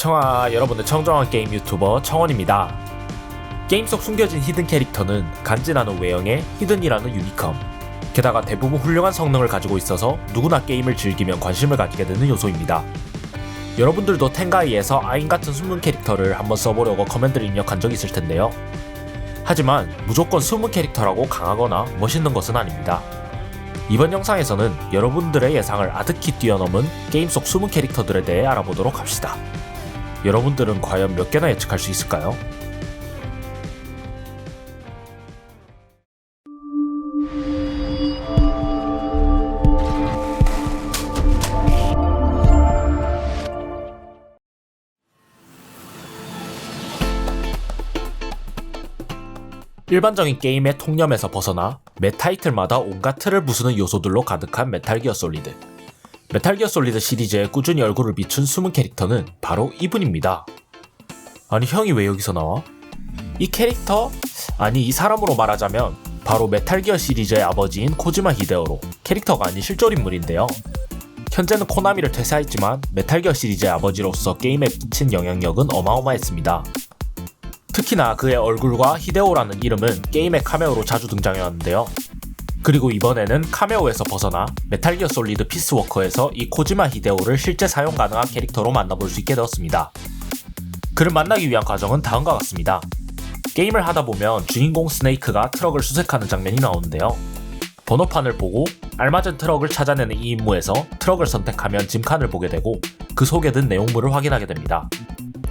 청아 여러분의 청정한 게임 유튜버 청원입니다. 게임 속 숨겨진 히든 캐릭터는 간지나는 외형의 히든이라는 유니컴. 게다가 대부분 훌륭한 성능을 가지고 있어서 누구나 게임을 즐기면 관심을 가지게 되는 요소입니다. 여러분들도 텐가이에서 아인 같은 숨은 캐릭터를 한번 써보려고 커맨드를 입력한 적 있을 텐데요. 하지만 무조건 숨은 캐릭터라고 강하거나 멋있는 것은 아닙니다. 이번 영상에서는 여러분들의 예상을 아득히 뛰어넘은 게임 속 숨은 캐릭터들에 대해 알아보도록 합시다. 여러분들은 과연 몇 개나 예측할 수 있을까요? 일반적인 게임의 통념에서 벗어나 매 타이틀마다 온갖 틀을 부수는 요소들로 가득한 메탈 기어 솔리드. 메탈 기어 솔리드 시리즈에 꾸준히 얼굴을 비춘 숨은 캐릭터는 바로 이분입니다. 아니 형이 왜 여기서 나와? 이 캐릭터 아니 이 사람으로 말하자면 바로 메탈 기어 시리즈의 아버지인 코지마 히데오로 캐릭터가 아닌 실존 인물인데요. 현재는 코나미를 퇴사했지만 메탈 기어 시리즈의 아버지로서 게임에 끼친 영향력은 어마어마했습니다. 특히나 그의 얼굴과 히데오라는 이름은 게임의 카메오로 자주 등장해왔는데요. 그리고 이번에는 카메오에서 벗어나 메탈 기어 솔리드 피스워커에서 이 코지마 히데오를 실제 사용 가능한 캐릭터로 만나볼 수 있게 되었습니다. 그를 만나기 위한 과정은 다음과 같습니다. 게임을 하다 보면 주인공 스네이크가 트럭을 수색하는 장면이 나오는데요. 번호판을 보고 알맞은 트럭을 찾아내는 이 임무에서 트럭을 선택하면 짐칸을 보게 되고 그 속에 든 내용물을 확인하게 됩니다.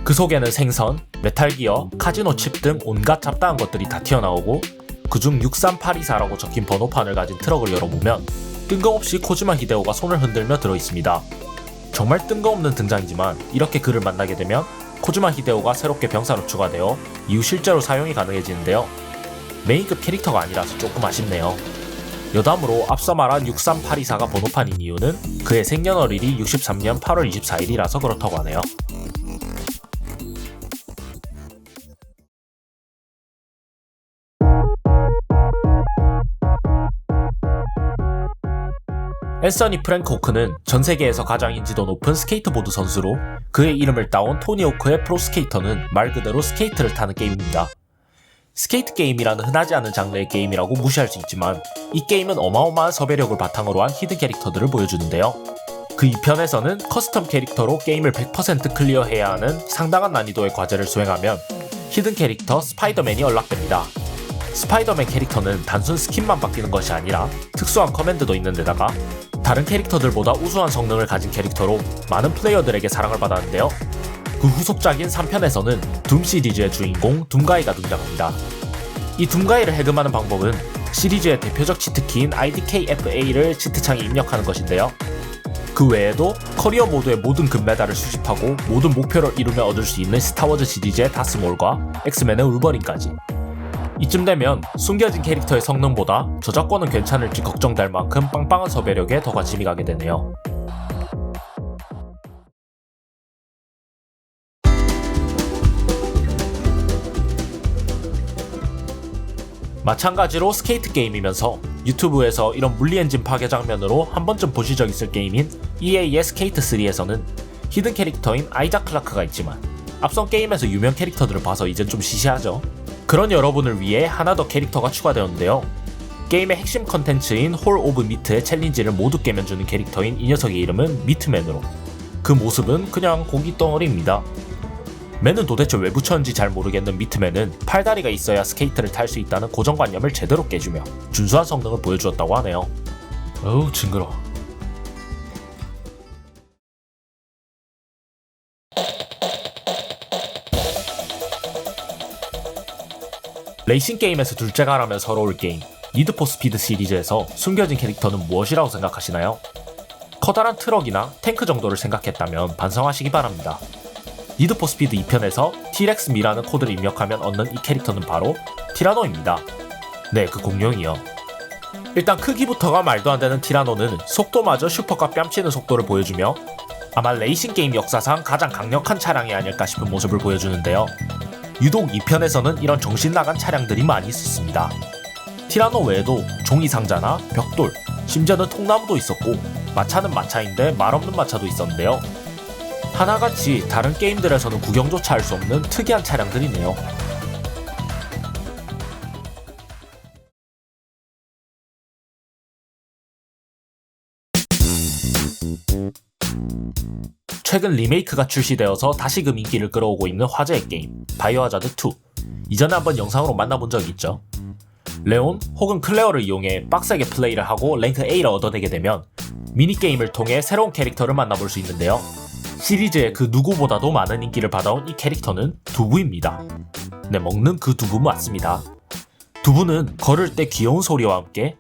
그 속에는 생선, 메탈 기어, 카지노 칩 등 온갖 잡다한 것들이 다 튀어나오고 그중 63824라고 적힌 번호판을 가진 트럭을 열어보면 뜬금없이 코지마 히데오가 손을 흔들며 들어있습니다. 정말 뜬금없는 등장이지만 이렇게 그를 만나게 되면 코지마 히데오가 새롭게 병사로 추가되어 이후 실제로 사용이 가능해지는데요. 메인급 캐릭터가 아니라서 조금 아쉽네요. 여담으로 앞서 말한 63824가 번호판인 이유는 그의 생년월일이 63년 8월 24일이라서 그렇다고 하네요. 앤서니 프랭크 호크는 전 세계에서 가장 인지도 높은 스케이트보드 선수로 그의 이름을 따온 토니 호크의 프로스케이터는 말 그대로 스케이트를 타는 게임입니다. 스케이트 게임이라는 흔하지 않은 장르의 게임이라고 무시할 수 있지만 이 게임은 어마어마한 섭외력을 바탕으로 한 히든 캐릭터들을 보여주는데요. 그 2편에서는 커스텀 캐릭터로 게임을 100% 클리어해야 하는 상당한 난이도의 과제를 수행하면 히든 캐릭터 스파이더맨이 연락됩니다. 스파이더맨 캐릭터는 단순 스킨만 바뀌는 것이 아니라 특수한 커맨드도 있는 데다가 다른 캐릭터들보다 우수한 성능을 가진 캐릭터로 많은 플레이어들에게 사랑을 받았는데요. 그 후속작인 3편에서는 둠 시리즈의 주인공 둠가이가 등장합니다. 이 둠가이를 해금하는 방법은 시리즈의 대표적 치트키인 IDKFA를 치트창에 입력하는 것인데요. 그 외에도 커리어 모드의 모든 금메달을 수집하고 모든 목표를 이루며 얻을 수 있는 스타워즈 시리즈의 다스몰과 엑스맨의 울버린까지 이쯤 되면 숨겨진 캐릭터의 성능보다 저작권은 괜찮을지 걱정될 만큼 빵빵한 섭외력에 더 관심이 가게 되네요. 마찬가지로 스케이트 게임이면서 유튜브에서 이런 물리엔진 파괴 장면으로 한 번쯤 보신 적 있을 게임인 EA의 스케이트 3에서는 히든 캐릭터인 아이작 클라크가 있지만 앞선 게임에서 유명 캐릭터들을 봐서 이젠 좀 시시하죠. 그런 여러분을 위해 하나 더 캐릭터가 추가되었는데요. 게임의 핵심 컨텐츠인 홀 오브 미트의 챌린지를 모두 깨면 주는 캐릭터인 이 녀석의 이름은 미트맨으로 그 모습은 그냥 고기 덩어리입니다. 맨은 도대체 왜 붙였는지 잘 모르겠는 미트맨은 팔다리가 있어야 스케이트를 탈 수 있다는 고정관념을 제대로 깨주며 준수한 성능을 보여주었다고 하네요. 어우 징그러. 레이싱 게임에서 둘째가 라면 서러울 게임 니드포 스피드 시리즈에서 숨겨진 캐릭터는 무엇이라고 생각하시나요? 커다란 트럭이나 탱크 정도를 생각했다면 반성하시기 바랍니다. 니드포 스피드 2편에서 T-Rex 미라는 코드를 입력하면 얻는 이 캐릭터는 바로 티라노입니다. 네, 그 공룡이요. 일단 크기부터가 말도 안 되는 티라노는 속도마저 슈퍼카 뺨치는 속도를 보여주며 아마 레이싱 게임 역사상 가장 강력한 차량이 아닐까 싶은 모습을 보여주는데요. 유독 2편에서는 이런 정신 나간 차량들이 많이 있었습니다. 티라노 외에도 종이 상자나 벽돌, 심지어는 통나무도 있었고 마차는 마차인데 말 없는 마차도 있었는데요. 하나같이 다른 게임들에서는 구경조차 할 수 없는 특이한 차량들이네요. 최근 리메이크가 출시되어서 다시금 인기를 끌어오고 있는 화제의 게임 바이오하자드 2 이전에 한번 영상으로 만나본 적이 있죠? 레온 혹은 클레어를 이용해 빡세게 플레이를 하고 랭크 A를 얻어내게 되면 미니게임을 통해 새로운 캐릭터를 만나볼 수 있는데요. 시리즈의 그 누구보다도 많은 인기를 받아온 이 캐릭터는 두부입니다. 네 먹는 그 두부 맞습니다. 두부는 걸을 때 귀여운 소리와 함께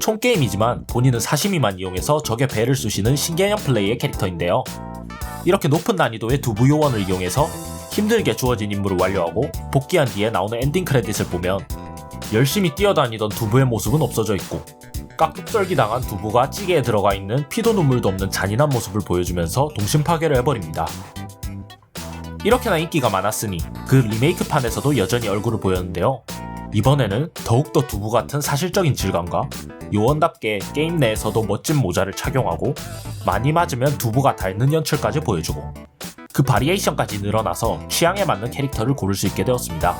총게임이지만 본인은 사시미만 이용해서 적의 배를 쑤시는 신개념 플레이의 캐릭터인데요. 이렇게 높은 난이도의 두부 요원을 이용해서 힘들게 주어진 임무를 완료하고 복귀한 뒤에 나오는 엔딩 크레딧을 보면 열심히 뛰어다니던 두부의 모습은 없어져 있고 깍둑썰기 당한 두부가 찌개에 들어가 있는 피도 눈물도 없는 잔인한 모습을 보여주면서 동심 파괴를 해버립니다. 이렇게나 인기가 많았으니 그 리메이크판에서도 여전히 얼굴을 보였는데요. 이번에는 더욱더 두부 같은 사실적인 질감과 요원답게 게임 내에서도 멋진 모자를 착용하고 많이 맞으면 두부가 닳는 연출까지 보여주고 그 바리에이션까지 늘어나서 취향에 맞는 캐릭터를 고를 수 있게 되었습니다.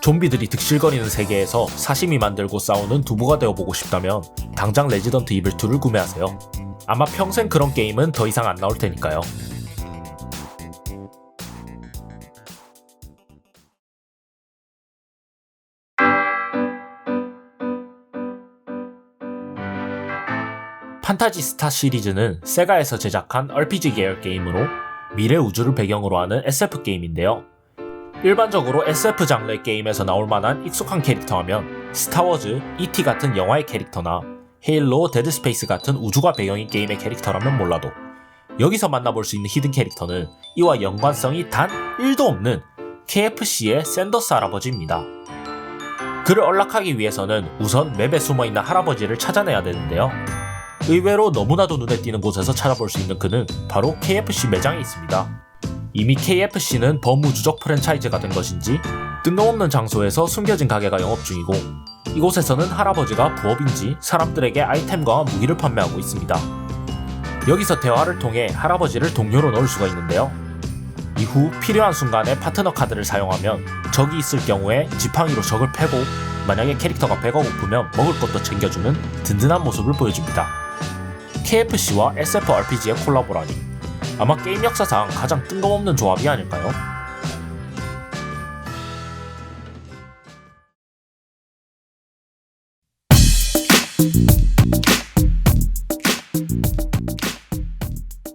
좀비들이 득실거리는 세계에서 사시미 만들고 싸우는 두부가 되어보고 싶다면 당장 레지던트 이블 2를 구매하세요. 아마 평생 그런 게임은 더 이상 안 나올 테니까요. 판타지 스타 시리즈는 세가에서 제작한 RPG 계열 게임으로 미래 우주를 배경으로 하는 SF 게임인데요. 일반적으로 SF 장르의 게임에서 나올 만한 익숙한 캐릭터 하면 스타워즈, E.T. 같은 영화의 캐릭터나 헤일로, 데드스페이스 같은 우주가 배경인 게임의 캐릭터라면 몰라도 여기서 만나볼 수 있는 히든 캐릭터는 이와 연관성이 단 1도 없는 KFC의 샌더스 할아버지입니다. 그를 언락하기 위해서는 우선 맵에 숨어있는 할아버지를 찾아내야 되는데요. 의외로 너무나도 눈에 띄는 곳에서 찾아볼 수 있는 그는 바로 KFC 매장에 있습니다. 이미 KFC는 범우주적 프랜차이즈가 된 것인지 뜬금없는 장소에서 숨겨진 가게가 영업 중이고 이곳에서는 할아버지가 부업인지 사람들에게 아이템과 무기를 판매하고 있습니다. 여기서 대화를 통해 할아버지를 동료로 넣을 수가 있는데요. 이후 필요한 순간에 파트너 카드를 사용하면 적이 있을 경우에 지팡이로 적을 패고 만약에 캐릭터가 배가 고프면 먹을 것도 챙겨주는 든든한 모습을 보여줍니다. KFC와 SFRPG의 콜라보라니 아마 게임 역사상 가장 뜬금없는 조합이 아닐까요?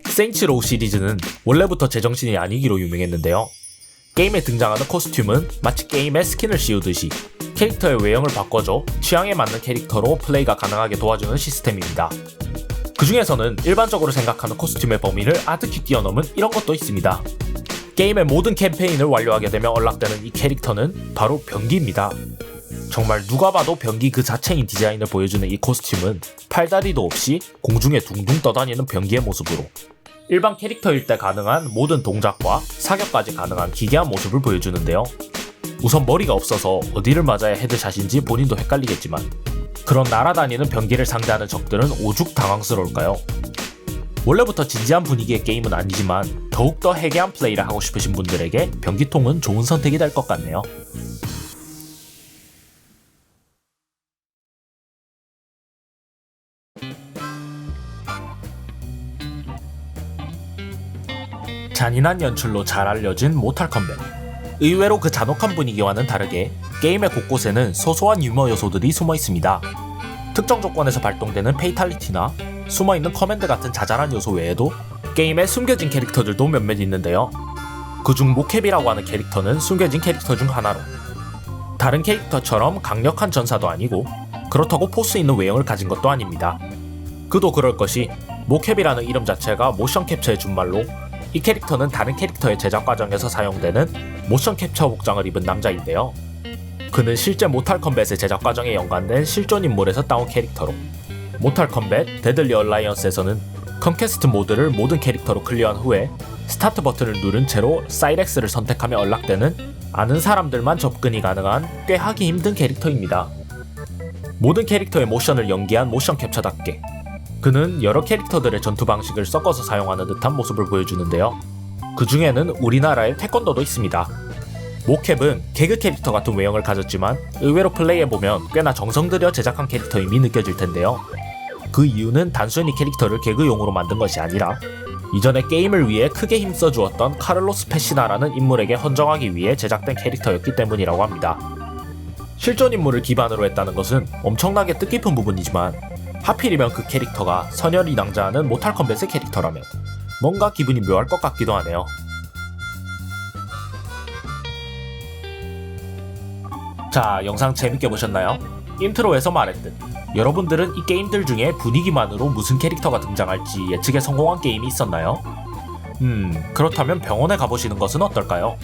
세인츠로우 시리즈는 원래부터 제정신이 아니기로 유명했는데요. 게임에 등장하는 코스튬은 마치 게임에 스킨을 씌우듯이 캐릭터의 외형을 바꿔줘 취향에 맞는 캐릭터로 플레이가 가능하게 도와주는 시스템입니다. 그 중에서는 일반적으로 생각하는 코스튬의 범위를 아득히 뛰어넘은 이런 것도 있습니다. 게임의 모든 캠페인을 완료하게 되면 언락되는 이 캐릭터는 바로 변기입니다. 정말 누가 봐도 변기 그 자체인 디자인을 보여주는 이 코스튬은 팔다리도 없이 공중에 둥둥 떠다니는 변기의 모습으로 일반 캐릭터일 때 가능한 모든 동작과 사격까지 가능한 기괴한 모습을 보여주는데요. 우선 머리가 없어서 어디를 맞아야 헤드샷인지 본인도 헷갈리겠지만 그런 날아다니는 변기를 상대하는 적들은 오죽 당황스러울까요? 원래부터 진지한 분위기의 게임은 아니지만 더욱더 해괴한 플레이를 하고 싶으신 분들에게 변기통은 좋은 선택이 될 것 같네요. 잔인한 연출로 잘 알려진 모탈 컴뱃. 의외로 그 잔혹한 분위기와는 다르게 게임의 곳곳에는 소소한 유머 요소들이 숨어 있습니다. 특정 조건에서 발동되는 페이탈리티나 숨어있는 커맨드 같은 자잘한 요소 외에도 게임에 숨겨진 캐릭터들도 몇몇 있는데요. 그중 모캡이라고 하는 캐릭터는 숨겨진 캐릭터 중 하나로 다른 캐릭터처럼 강력한 전사도 아니고 그렇다고 포스 있는 외형을 가진 것도 아닙니다. 그도 그럴 것이 모캡이라는 이름 자체가 모션 캡처의 준말로 이 캐릭터는 다른 캐릭터의 제작 과정에서 사용되는 모션 캡처 복장을 입은 남자인데요. 그는 실제 모탈 컴뱃의 제작 과정에 연관된 실존 인물에서 따온 캐릭터로 모탈 컴뱃 데들리 얼라이언스에서는 컨퀘스트 모드를 모든 캐릭터로 클리어한 후에 스타트 버튼을 누른 채로 사이렉스를 선택하며 연락되는 아는 사람들만 접근이 가능한 꽤 하기 힘든 캐릭터입니다. 모든 캐릭터의 모션을 연기한 모션 캡처답게 그는 여러 캐릭터들의 전투 방식을 섞어서 사용하는 듯한 모습을 보여주는데요. 그 중에는 우리나라의 태권도도 있습니다. 모캡은 개그 캐릭터 같은 외형을 가졌지만 의외로 플레이해보면 꽤나 정성 들여 제작한 캐릭터임이 느껴질 텐데요. 그 이유는 단순히 캐릭터를 개그용으로 만든 것이 아니라 이전에 게임을 위해 크게 힘써 주었던 카를로스 페시나라는 인물에게 헌정하기 위해 제작된 캐릭터였기 때문이라고 합니다. 실존 인물을 기반으로 했다는 것은 엄청나게 뜻깊은 부분이지만 하필이면 그 캐릭터가 선열이 낭자하는 모탈 컴뱃의 캐릭터라면 뭔가 기분이 묘할 것 같기도 하네요. 자, 영상 재밌게 보셨나요? 인트로에서 말했듯 여러분들은 이 게임들 중에 분위기만으로 무슨 캐릭터가 등장할지 예측에 성공한 게임이 있었나요? 음, 그렇다면 병원에 가보시는 것은 어떨까요?